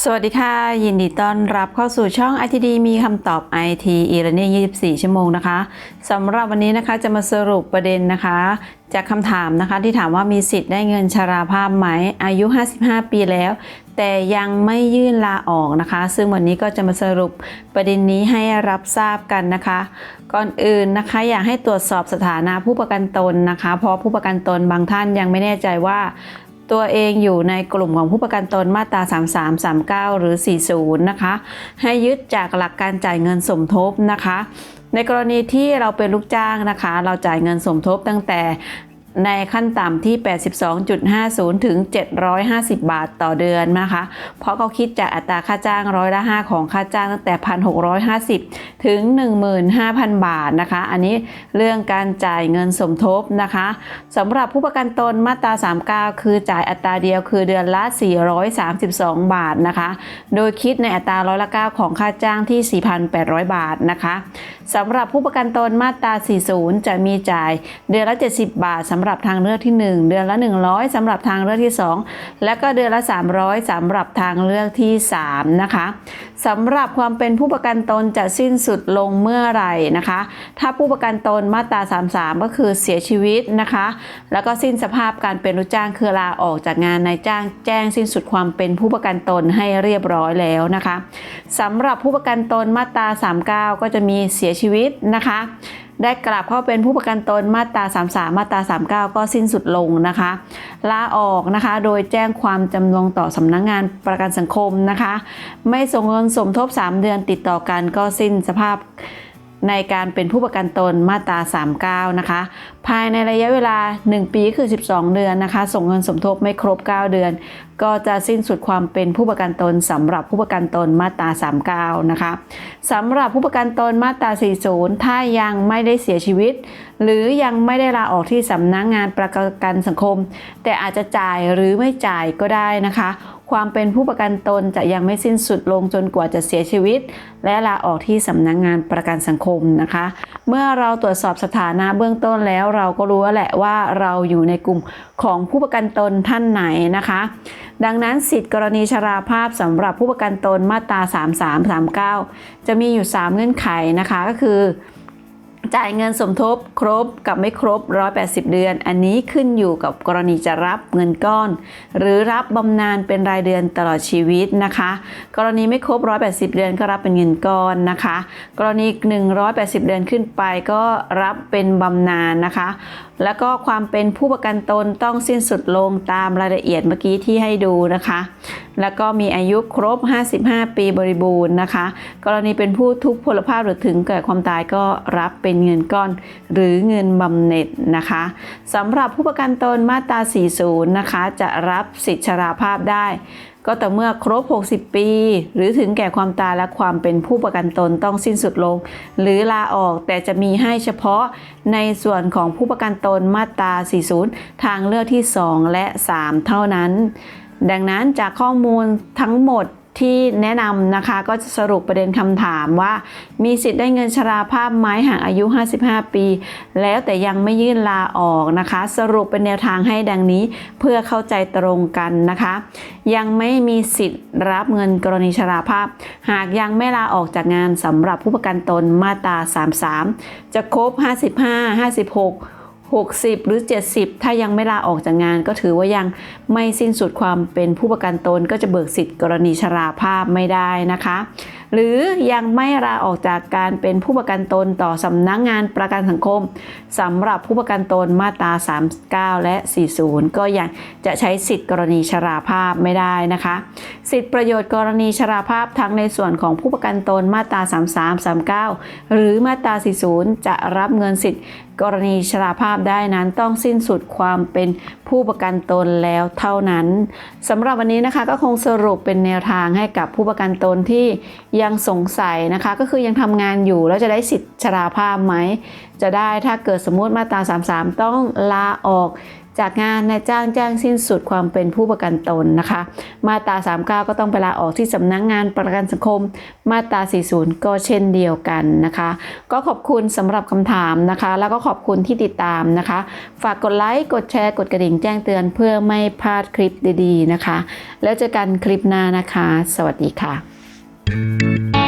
สวัสดีค่ะ ยินดีต้อนรับเข้าสู่ช่อง ITD มีคำตอบ IT e-learning 24 ชั่วโมงนะคะสำหรับวันนี้นะคะจะมาสรุปประเด็นนะคะ จากคำถามนะคะที่ถามว่ามีสิทธิ์ได้เงินชราภาพไหม อายุ 55 ปีแล้ว แต่ยังไม่ยื่นลาออกนะคะ ซึ่งวันนี้ก็จะมาสรุปประเด็นนี้ให้รับทราบกันนะคะ ก่อนอื่นนะคะอยากให้ตรวจสอบสถานะผู้ประกันตนนะคะ เพราะผู้ประกันตนบางท่านยังไม่แน่ใจว่า ตัวเองอยู่ในกลุ่มของผู้ประกันตนมาตรา 33 39 หรือ 40 นะคะ ให้ยึดจากหลักการจ่ายเงินสมทบนะคะ ในกรณีที่เราเป็นลูกจ้างนะคะ เราจ่ายเงินสมทบตั้งแต่ ในขั้นต่ำที่ 82.50 ถึง 750 บาทต่อเดือนนะคะ เพราะเขาคิดจากอัตราค่าจ้างร้อยละ 5 ของค่าจ้างตั้งแต่ 1,650 ถึง 15,000 บาทนะคะ อันนี้เรื่องการจ่ายเงินสมทบนะคะสำหรับผู้ประกันตนมาตรา 39 คือจ่ายอัตราเดียวคือเดือนละ 432 บาทนะคะ โดยคิดในอัตราร้อยละ 9 ของค่าจ้างที่ 4,800 บาทนะคะสำหรับผู้ประกันตนมาตรา 40 จะมีจ่ายเดือนละ 70 บาทสำหรับทางเลือกที่ 1 เดือนละ 100สำหรับทางเลือกที่ 2 และก็เดือนละ 300สำหรับทางเลือกที่3นะคะสำหรับความเป็นผู้ประกันตนจะสิ้นสุดลงเมื่อไหร่นะคะ ถ้าผู้ประกันตนมาตรา 33 ก็คือเสียชีวิตนะคะ แล้วก็สิ้นสภาพการเป็นลูกจ้างคือลาออกจากงานนายจ้างแจ้งสิ้นสุดความเป็นผู้ประกันตนให้เรียบร้อยแล้วนะคะสำหรับผู้ประกันตนมาตรา 39 ก็จะมีเสียชีวิตนะคะ ได้กลับเข้าเป็นผู้ประกันตนมาตรา 33 มาตรา 39 ก็สิ้นสุดลงนะคะลาออกนะคะโดยแจ้งความจำนงต่อสำนักงงานประกันสังคมนะคะ ไม่ส่งเงินสมทบ 3 เดือนติดต่อกันก็สิ้นสภาพ ในการเป็นผู้ประกันตนมาตรา 39 นะคะ ภายในระยะเวลา 1 ปีคือ 12 เดือนนะคะ ส่งเงินสมทบไม่ครบ 9 เดือน ก็จะสิ้นสุดความเป็นผู้ประกันตนสำหรับผู้ประกันตนมาตรา 39 นะคะสำหรับผู้ประกันตนมาตรา 40 ถ้ายังไม่ได้เสียชีวิต หรือยังไม่ได้ลาออกที่สำนักงงานประกันสังคม แต่อาจจะจ่ายหรือไม่จ่ายก็ได้นะคะ ความเป็นผู้ประกันตนจะยังไม่สิ้นสุดลงจนกว่าจะเสียชีวิต และลาออกที่สำนักงงานประกันสังคมนะคะ เมื่อเราตรวจสอบสถานะเบื้องต้นแล้วเราก็รู้แหละว่าเราอยู่ในกลุ่มของผู้ประกันตนท่านไหนนะคะ ดังนั้นสิทธิกรณีชราภาพสำหรับผู้ประกันตนมาตรา 3339 จะมีอยู่ 3 เงื่อนไขนะคะก็คือ จ่ายเงินสมทบครบกับไม่ครบ 180 เดือน อันนี้ขึ้นอยู่กับกรณีจะรับเงินก้อน หรือรับบำนาญเป็นรายเดือนตลอดชีวิตนะคะ กรณีไม่ครบ 180 เดือนก็รับเป็นเงินก้อนนะคะ กรณี 180 เดือนขึ้นไปก็รับเป็นบำนาญนะคะ แล้วก็ความเป็นผู้ประกันตนต้องสิ้นสุดลงตามรายละเอียดเมื่อกี้ที่ให้ดูนะคะแล้วก็มีอายุครบ 55 ปีบริบูรณ์นะคะ กรณีเป็นผู้ทุกพลภาพหรือถึงแก่ความตายก็รับเป็นเงินก้อน หรือเงินบำเหน็จนะคะสำหรับผู้ประกันตนมาตรา 40 นะคะ จะรับสิทธิชราภาพได้ก็แต่เมื่อครบ 60 ปี หรือถึงแก่ความตายและความเป็นผู้ประกันตนต้องสิ้นสุดลง หรือลาออกแต่จะมีให้เฉพาะในส่วนของผู้ประกันตนมาตรา 40 ทางเลือกที่ 2 และ 3 เท่านั้น ดังนั้นจากข้อมูลทั้งหมดที่แนะนำนะคะก็จะสรุปประเด็นคำถามว่า มีสิทธิ์ได้เงินชราภาพไหมหากอายุ 55 ปี แล้วแต่ยังไม่ยื่นลาออกนะคะ สรุปเป็นแนวทางให้ดังนี้เพื่อเข้าใจตรงกันนะคะ ยังไม่มีสิทธิ์รับเงินกรณีชราภาพ หากยังไม่ลาออกจากงานสำหรับผู้ประกันตนมาตรา 33 จะครบ 55 56 60 หรือ 70 ถ้ายังไม่ลาออกจากงาน ก็ถือว่ายังไม่สิ้นสุดความเป็นผู้ประกันตนก็จะเบิกสิทธิ์กรณีชราภาพไม่ได้นะคะ หรือยังไม่ลาออกจากการเป็นผู้ประกันตนต่อสำนักงงานประกันสังคมสำหรับผู้ประกันตนมาตรา 39 และ 40 ก็ยังจะใช้สิทธิ์กรณีชราภาพไม่ได้นะคะ สิทธิประโยชน์กรณีชราภาพทั้งในส่วนของผู้ประกันตนมาตรา 33 39 หรือมาตรา 40 จะรับเงินสิทธิกรณีชราภาพได้นั้นต้องสิ้นสุดความเป็นผู้ประกันตนแล้วเท่านั้นสำหรับวันนี้นะคะก็คงสรุปเป็นแนวทางให้กับผู้ประกันตนที่ยังสงสัยนะคะ ก็คือยังทำงานอยู่แล้วจะได้สิทธิชราภาพไหม จะได้ถ้าเกิดสมมติมาตรา 33 ต้องลาออก จากงานนายจ้างจ้างสิ้นสุดความเป็นผู้ประกันตนนะคะ มาตรา 39 ก็ต้องไปลาออกที่สำนักงงานประกันสังคม มาตรา 40 ก็เช่นเดียวกันนะคะ ก็ขอบคุณสำหรับคำถามนะคะ แล้วก็ขอบคุณที่ติดตามนะคะ ฝากกดไลค์ กดแชร์ กดกระดิ่งแจ้งเตือนเพื่อไม่พลาดคลิปดีๆนะคะ แล้วเจอกันคลิปหน้านะคะ สวัสดีค่ะ